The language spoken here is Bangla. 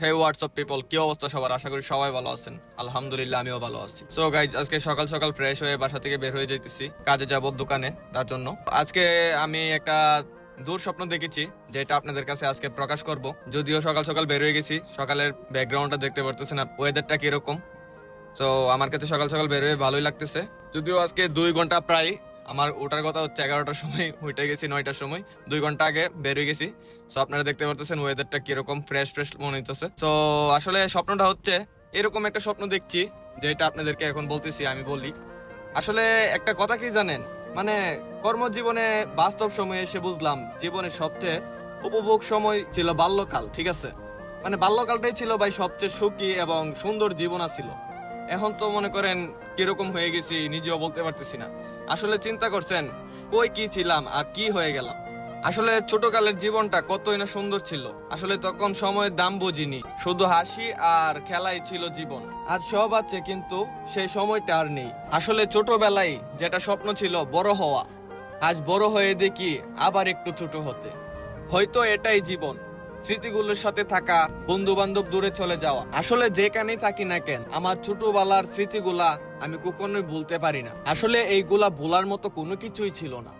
হে হোয়াটসঅ্যাপ পিপল কি অবস্থা সবার? আশা করি সবাই ভালো আছেন। আলহামদুলিল্লাহ, আমিও ভালো আছি। সো গাইজ আজকে সকাল সকাল ফ্রেশ হয়ে বাসা থেকে বের হয়ে যাইতেছি, কাজে যাব দোকানে তার জন্য। আজকে আমি একটা দূর স্বপ্ন দেখেছি, যেটা আপনাদের কাছে আজকে প্রকাশ করব। যদিও সকাল সকাল বের হয়ে গেছি, সকালের ব্যাকগ্রাউন্ডটা দেখতে পারতেছেন ওয়েদারটা কীরকম। তো আমার কাছে সকাল সকাল বের হয়ে ভালোই লাগতেছে। যদিও আজকে দুই ঘণ্টা প্রায় আমার ওটার কথা হচ্ছে এগারোটার সময়, উঠে গেছি নয়টার সময়। দুই ঘণ্টা আগে বের হয়ে গেছি। তো আপনারা দেখতে পারতেছেন ওয়েদারটা কীরকম ফ্রেশ ফ্রেশ মনে হইতেছে। তো আসলে স্বপ্নটা হচ্ছে এরকম একটা স্বপ্ন দেখছি, যেটা আপনাদেরকে এখন বলতেছি, আমি বলি। আসলে একটা কথা কি জানেন? মানে কর্মজীবনে বাস্তব সময়ে এসে বুঝলাম, জীবনের সবচেয়ে উপভোগ সময় ছিল বাল্যকাল, ঠিক আছে? মানে বাল্যকালটাই ছিল ভাই সবচেয়ে সুখী এবং সুন্দর জীবন ছিল এখন তো মনে করেন কীরকম হয়ে গেছি, নিজেও বলতে পারতেছি না। আসলে চিন্তা করছেন, কই কি ছিলাম আর কি হয়ে গেলাম? আসলে ছোটকালের জীবনটা কতই না সুন্দর ছিল। আসলে তখন সময়ের দাম বুঝিনি, শুধু হাসি আর খেলাই ছিল জীবন। আজ সব আছে কিন্তু সেই সময়টা আর নেই। আসলে ছোটবেলায় যেটা স্বপ্ন ছিল বড় হওয়া, আজ বড় হয়ে দেখি আবার একটু ছোট হতে। হয়তো এটাই জীবন। স্মৃতিগুলোর সাথে থাকা বন্ধু বান্ধব দূরে চলে যাওয়া। আসলে যেখানেই থাকি না কেন, আমার ছোটবেলার স্মৃতিগুলা আমি কখনোই ভুলতে পারি না। আসলে এইগুলা ভোলার মতো কোনো কিছুই ছিল না।